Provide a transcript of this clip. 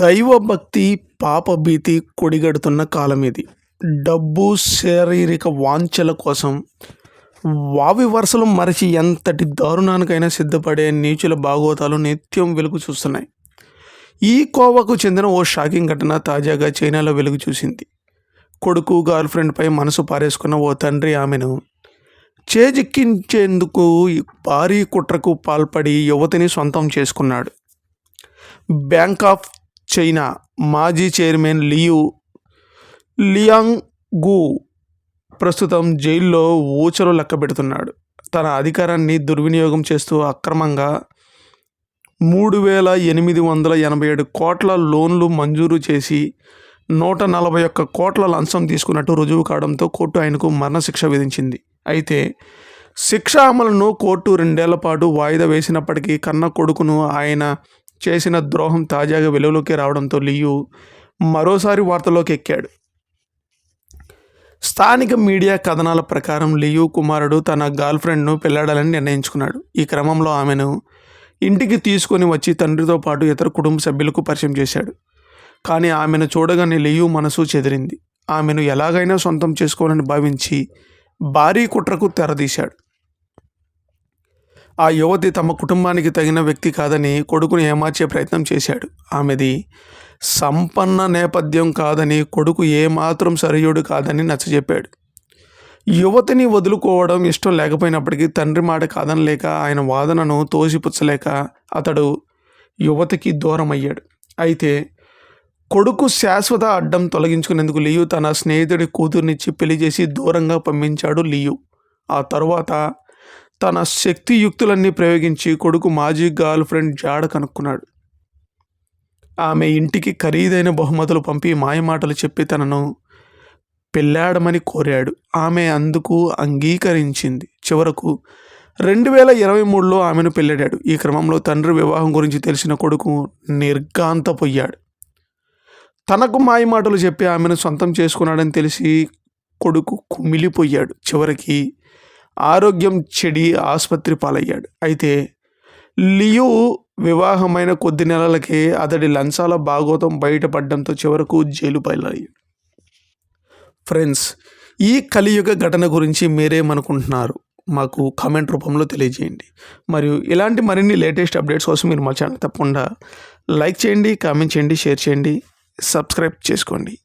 దైవభక్తి పాపభీతి కొడిగడుతున్న కాలం ఇది డబ్బు శారీరక వాంఛల కోసం వావి వరుసలు మరచి ఎంతటి దారుణానికైనా సిద్ధపడే నీచుల భాగవతాలు నిత్యం వెలుగు చూస్తున్నాయి. ఈ కోవకు చెందిన ఓ షాకింగ్ ఘటన తాజాగా చైనాలో వెలుగు చూసింది. కొడుకు గర్ల్ ఫ్రెండ్పై మనసు పారేసుకున్న ఓ తండ్రి ఆమెను చేజిక్కించేందుకు భారీ కుట్రకు పాల్పడి యువతిని సొంతం చేసుకున్నాడు. బ్యాంక్ ఆఫ్ చైనా మాజీ చైర్మన్ లియు లియాంగ్ గు ప్రస్తుతం జైల్లో ఊచలు లెక్కబెడుతున్నాడు తన అధికారాన్ని దుర్వినియోగం చేస్తూ అక్రమంగా మూడు వేల ఎనిమిది వందల ఎనభై ఏడు కోట్ల లోన్లు మంజూరు చేసి నూట నలభై ఒక్క కోట్ల లంచం తీసుకున్నట్టు రుజువు కావడంతో కోర్టు ఆయనకు మరణశిక్ష విధించింది. అయితే శిక్ష అమలును కోర్టు రెండేళ్ళ పాటు వాయిదా వేసినప్పటికీ కన్న కొడుకును ఆయన చేసిన ద్రోహం తాజాగా వెలుగులోకి రావడంతో లియు మరోసారి వార్తలోకి ఎక్కాడు. స్థానిక మీడియా కథనాల ప్రకారం లియు కుమారుడు తన గర్ల్ ఫ్రెండ్ను పెళ్ళాడాలని నిర్ణయించుకున్నాడు. ఈ క్రమంలో ఆమెను ఇంటికి తీసుకొని వచ్చి తండ్రితో పాటు ఇతర కుటుంబ సభ్యులకు పరిచయం చేశాడు. కానీ ఆమెను చూడగానే లియు మనసు చెదిరింది. ఆమెను ఎలాగైనా సొంతం చేసుకోవాలని భావించి భారీ కుట్రకు తెరదీశాడు. ఆ యువతి తమ కుటుంబానికి తగిన వ్యక్తి కాదని కొడుకుని ఏమార్చే ప్రయత్నం చేశాడు. ఆమెది సంపన్న నేపథ్యం కాదని కొడుకు ఏమాత్రం సరియుడు కాదని నచ్చజెప్పాడు. యువతిని వదులుకోవడం ఇష్టం లేకపోయినప్పటికీ తండ్రి మాట కాదనలేక ఆయన వాదనను తోసిపుచ్చలేక అతడు యువతికి దూరం అయ్యాడు అయితే కొడుకు శాశ్వత అడ్డం తొలగించుకునేందుకు లియు తన స్నేహితుడి కూతుర్నిచ్చి పెళ్ళి చేసి దూరంగా పంపించాడు లియు. ఆ తరువాత తన శక్తియుక్తులన్నీ ప్రయోగించి కొడుకు మాజీ గర్ల్ ఫ్రెండ్ జాడ కనుక్కున్నాడు. ఆమె ఇంటికి ఖరీదైన బహుమతులు పంపి మాయమాటలు చెప్పి తనను పెళ్ళాడమని కోరాడు. ఆమె అందుకు అంగీకరించింది. చివరకు రెండు వేల ఇరవై మూడులో ఆమెను పెళ్ళాడాడు ఈ క్రమంలో తండ్రి వివాహం గురించి తెలిసిన కొడుకు నిర్గాంతపోయాడు తనకు మాయమాటలు చెప్పి ఆమెను సొంతం చేసుకున్నాడని తెలిసి కొడుకు కుమిలిపోయాడు. చివరికి ఆరోగ్యం చెడి ఆసుపత్రి పాలయ్యాడు. అయితే లియు వివాహమైన కొద్ది నెలలకే అతడి లంచాల భాగోతం బయటపడడంతో చివరకు జైలు పాలయ్యాడు ఫ్రెండ్స్ ఈ కలియుగ ఘటన గురించి మీరేమనుకుంటున్నారు? మాకు కామెంట్ రూపంలో తెలియజేయండి. మరియు ఇలాంటి మరిన్ని లేటెస్ట్ అప్డేట్స్ కోసం మీరు మా ఛానల్ తప్పకుండా లైక్ చేయండి కామెంట్ చేయండి షేర్ చేయండి సబ్స్క్రైబ్ చేసుకోండి.